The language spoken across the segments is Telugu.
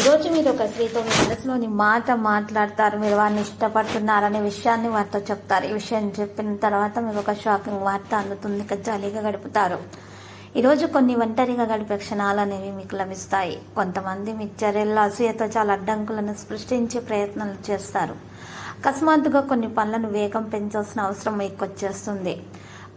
ఈరోజు మీరు ఒక స్త్రీతో మీ మనసులోని మాట మాట్లాడతారు. మీరు వారిని ఇష్టపడుతున్నారనే విషయాన్ని వారితో చెప్తారు. ఈ విషయం చెప్పిన తర్వాత మీకు ఒక షాకింగ్ వార్త అందుతుంది. జాలీగా గడుపుతారు. ఈరోజు కొన్ని ఒంటరిగా గడిపే క్షణాలు అనేవి మీకు లభిస్తాయి. కొంతమంది మీ చర్యల్లో అసూయతో చాలా అడ్డంకులను సృష్టించే ప్రయత్నాలు చేస్తారు. అకస్మాత్తుగా కొన్ని పనులను వేగం పెంచాల్సిన అవసరం మీకు వచ్చేస్తుంది.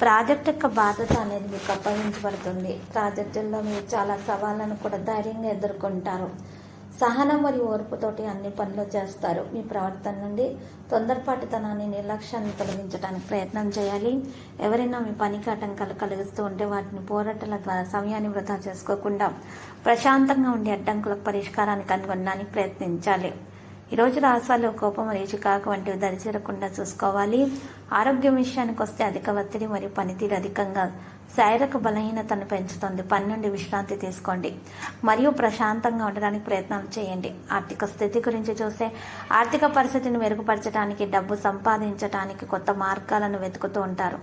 ప్రాజెక్ట్ యొక్క బాధ్యత అనేది మీకు అప్పగించబడుతుంది. ప్రాజెక్టుల్లో మీరు చాలా సవాళ్ళను కూడా ధైర్యంగా ఎదుర్కొంటారు. సహనం మరియు ఓర్పుతోటి అన్ని పనులు చేస్తారు. మీ ప్రవర్తన నుండి తొందరపాటుతనాన్ని నిర్లక్ష్యాన్ని తొలగించడానికి ప్రయత్నం చేయాలి. ఎవరైనా మీ పనికి ఆటంకాలు కలిగిస్తూ ఉంటే వాటిని పోరాటాల ద్వారా సమయాన్ని వృధా చేసుకోకుండా ప్రశాంతంగా ఉండే అడ్డంకులకు పరిష్కారాన్ని కనుగొనడానికి ప్రయత్నించాలి. ఈరోజు రాసాలు కోపం మరియు చికాకు వంటివి దరిచేరకుండా చూసుకోవాలి. ఆరోగ్యం విషయానికి వస్తే అధిక ఒత్తిడి మరియు పనితీరు అధికంగా శారీరక బలహీనతను పెంచుతుంది. పని నుండి విశ్రాంతి తీసుకోండి. మరియు ప్రశాంతంగా ఉండడానికి ప్రయత్నం చేయండి. ఆర్థిక స్థితి గురించి చూస్తే ఆర్థిక పరిస్థితిని మెరుగుపరచడానికి డబ్బు సంపాదించడానికి కొత్త మార్గాలను వెతుకుతూ ఉంటారు.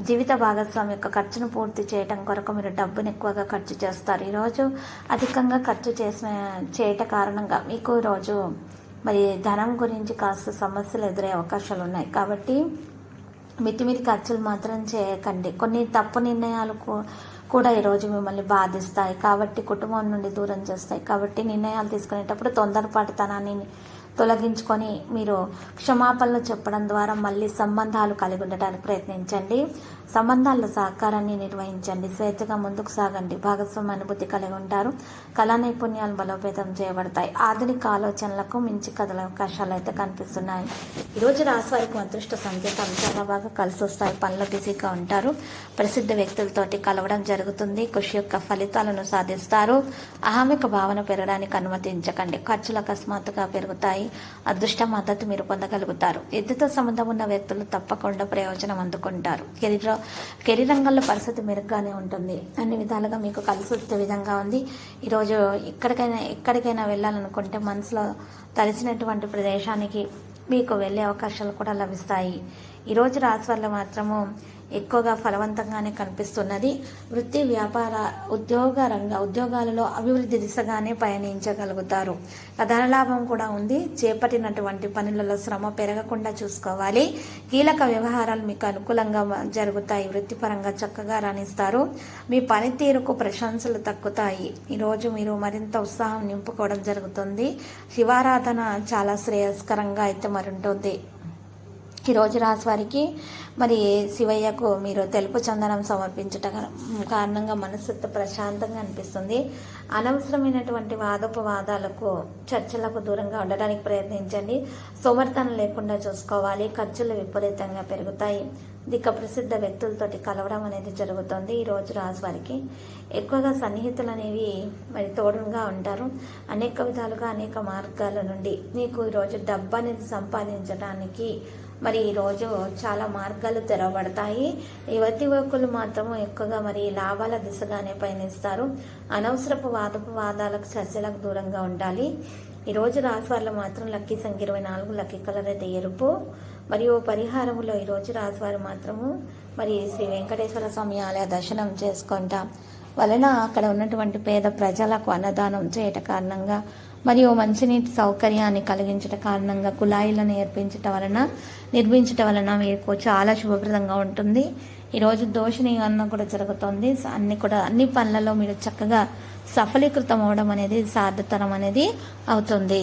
జీవిత భాగస్వామి యొక్క ఖర్చును పూర్తి చేయడం కొరకు మీరు డబ్బును ఎక్కువగా ఖర్చు చేస్తారు. ఈరోజు అధికంగా ఖర్చు చేసిన చేయట కారణంగా మీకు ఈరోజు మరి ధనం గురించి కాస్త సమస్యలు ఎదురయ్యే అవకాశాలు ఉన్నాయి. కాబట్టి మితిమీరి ఖర్చులు మాత్రం చేయకండి. కొన్ని తప్పు నిర్ణయాలు కూడా ఈరోజు మిమ్మల్ని బాధిస్తాయి. కాబట్టి కుటుంబం నుండి దూరం చేస్తాయి. కాబట్టి నిర్ణయాలు తీసుకునేటప్పుడు తొందరపాటుతనాన్ని తొలగించుకొని మీరు క్షమాపణలు చెప్పడం ద్వారా మళ్ళీ సంబంధాలు కలిగి ఉండటానికి ప్రయత్నించండి. సంబంధాల సహకారాన్ని నిర్వహించండి. స్వేచ్ఛగా ముందుకు సాగండి. భాగస్వామ్య అనుభూతి కలిగి ఉంటారు. కళా నైపుణ్యాలు బలోపేతం చేయబడతాయి. ఆధునిక ఆలోచనలకు మించి కథల అవకాశాలు అయితే కనిపిస్తున్నాయి. ఈరోజు రాశి వారికి అదృష్ట సంకేతాలు చాలా బాగా కలిసి వస్తాయి. పనులు బిజీగా ఉంటారు. ప్రసిద్ధ వ్యక్తులతోటి కలవడం జరుగుతుంది. కృషి యొక్క ఫలితాలను సాధిస్తారు. అహామిక భావన పెరగడానికి అనుమతించకండి. ఖర్చులు అకస్మాత్తుగా పెరుగుతాయి. అదృష్ట మద్దతు మీరు పొందగలుగుతారు. ఎద్దుతో సంబంధం ఉన్న వ్యక్తులు తప్పకుండా ప్రయోజనం అందుకుంటారు. కెరీర్ కెరీర్ రంగంలో పరిస్థితి మెరుగ్గానే ఉంటుంది. అన్ని విధాలుగా మీకు కలిసి వచ్చే విధంగా ఉంది. ఈరోజు ఎక్కడికైనా ఎక్కడికైనా వెళ్ళాలనుకుంటే మనసులో తలిసినటువంటి ప్రదేశానికి మీకు వెళ్ళే అవకాశాలు కూడా లభిస్తాయి. ఈరోజు రాశి వల్ల మాత్రము ఎక్కువగా ఫలవంతంగానే కనిపిస్తున్నది. వృత్తి వ్యాపార ఉద్యోగ రంగ ఉద్యోగాలలో అభివృద్ధి దిశగానే పయనించగలుగుతారు. ధనలాభం కూడా ఉంది. చేపట్టినటువంటి పనులలో శ్రమ పెరగకుండా చూసుకోవాలి. కీలక వ్యవహారాలు మీకు అనుకూలంగా జరుగుతాయి. వృత్తిపరంగా చక్కగా రాణిస్తారు. మీ పనితీరుకు ప్రశంసలు తక్కుతాయి ఈరోజు మీరు మరింత ఉత్సాహం నింపుకోవడం జరుగుతుంది. శివారాధన చాలా శ్రేయస్కరంగా అయితే మరి ఉంటుంది ఈరోజు రాశి వారికి మరి శివయ్యకు మీరు తెలుపు చందనం సమర్పించట కారణంగా మనసు ప్రశాంతంగా అనిపిస్తుంది. అనవసరమైనటువంటి వాదోపవాదాలకు చర్చలకు దూరంగా ఉండడానికి ప్రయత్నించండి. సోమర్థనం లేకుండా చూసుకోవాలి. ఖర్చులు విపరీతంగా పెరుగుతాయి. దిక్క ప్రసిద్ధ వ్యక్తులతోటి కలవడం అనేది జరుగుతుంది ఈ రోజు రాజు వారికి. ఎక్కువగా సన్నిహితులు అనేవి మరి తోడుగా ఉంటారు. అనేక విధాలుగా అనేక మార్గాల నుండి మీకు ఈరోజు డబ్బు అనేది సంపాదించడానికి మరి ఈరోజు చాలా మార్గాలు తెరవబడతాయి. యువతి యువకులు మాత్రం ఎక్కువగా మరి లాభాల దిశగానే పయనిస్తారు. అనవసరపు వాదపు వాదాలకు చర్చలకు దూరంగా ఉండాలి. ఈరోజు రాశి వారిలో మాత్రం లక్కీ సంఖ్య ఇరవై నాలుగు లక్కీ కలర్ అయితే ఎరుపు. మరియు పరిహారములో ఈరోజు రాశి వారు మాత్రము మరి శ్రీ వెంకటేశ్వర స్వామి ఆలయ దర్శనం చేసుకుంటాం. వలన అక్కడ ఉన్నటువంటి పేద ప్రజలకు అన్నదానం చేయట కారణంగా మరియు మంచినీటి సౌకర్యాన్ని కలిగించట కారణంగా కుళాయిలను ఏర్పించటం వలన నిర్మించటం వలన మీకు చాలా శుభప్రదంగా ఉంటుంది. ఈరోజు దోషిని అన్న కూడా జరుగుతుంది. అన్ని కూడా అన్ని పనులలో మీరు చక్కగా సఫలీకృతం అవడం అనేది సాధతరం అనేది అవుతుంది.